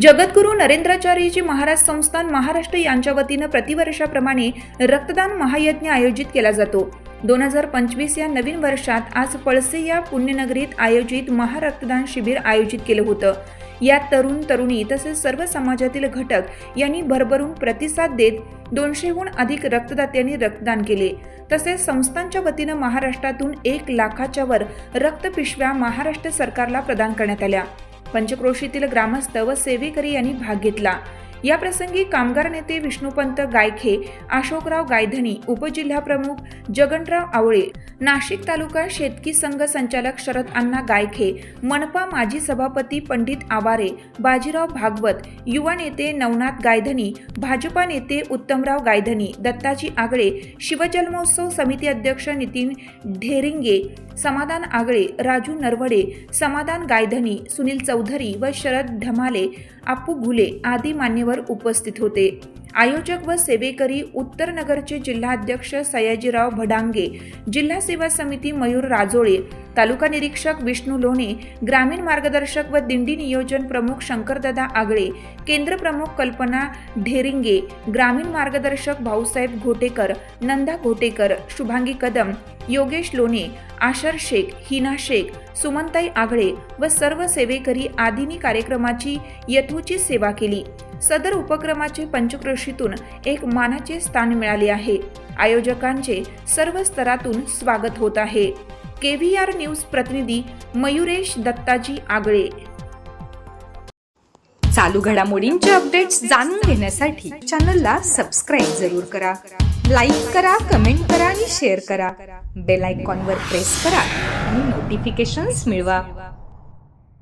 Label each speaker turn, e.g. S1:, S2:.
S1: जगद्गुरू नरेंद्राचार्यजी महाराज संस्थान महाराष्ट्र यांच्या वतीनं प्रतिवर्षाप्रमाणे रक्तदान महायज्ञ आयोजित केला जातो. दोन हजार पंचवीस या नवीन वर्षात आज पळसे या पुण्यनगरीत आयोजित महारक्तदान शिबिर आयोजित केलं होतं. यात तरुण तरुणी तसेच सर्व समाजातील घटक यांनी भरभरून प्रतिसाद देत दोनशेहून अधिक रक्तदात्यांनी रक्तदान केले. तसेच संस्थांच्या वतीनं महाराष्ट्रातून एक लाखाच्या वर रक्तपिशव्या महाराष्ट्र सरकारला प्रदान करण्यात आल्या. पंचक्रोशीतील ग्रामस्थ व सेवेकरी यांनी भाग घेतला. या प्रसंगी कामगार नेते विष्णुपंत गायखे अशोकराव गायधनी उपजिल्हाप्रमुख जगनराव आवळे नाशिक तालुका शेतकी संघ संचालक शरद अण्णा गायखे मनपा माजी सभापती पंडित आवारे बाजीराव भागवत युवा नेते नवनाथ गायधनी भाजपा नेते उत्तमराव गायधनी दत्ताजी आगळे शिवजन्मोत्सव समिती अध्यक्ष नितीन ढेरिंगे समाधान आगळे राजू नरवडे समाधान गायधनी सुनील चौधरी व शरद ढमाले आप्पू घुले आदी मान्यवर उपस्थित होते. आयोजक व सेवेकरी उत्तर नगरचे जिल्हाध्यक्ष सयाजीराव भडांगे जिल्हा सेवा समिती मयूर राजोळे तालुका निरीक्षक विष्णू लोणे ग्रामीण मार्गदर्शक व दिंडी नियोजन प्रमुख शंकरदादा आगळे केंद्र प्रमुख कल्पना ढेरिंगे ग्रामीण मार्गदर्शक भाऊसाहेब घोटेकर नंदा घोटेकर शुभांगी कदम योगेश लोणे आशर शेख हिना शेख सुमनताई आगळे व सर्व सेवेकरी आदींनी कार्यक्रमाची यथोचित सेवा केली. सदर उपक्रमाचे पंचक्रोशीतून एक मानाचे स्थान मिळाले आहे. आयोजकांचे सर्व स्तरातून स्वागत होत आहे. केव्हीआर न्यूज प्रतिनिधी मयुरेश दत्ताजी आगळे.
S2: चालू घडामोडींचे अपडेट्स जाणून घेण्यासाठी चॅनलला सबस्क्राईब जरूर करा. लाईक करा कमेंट करा आणि शेअर करा. बेल आयकॉनवर प्रेस करा आणि नोटिफिकेशन्स मिळवा.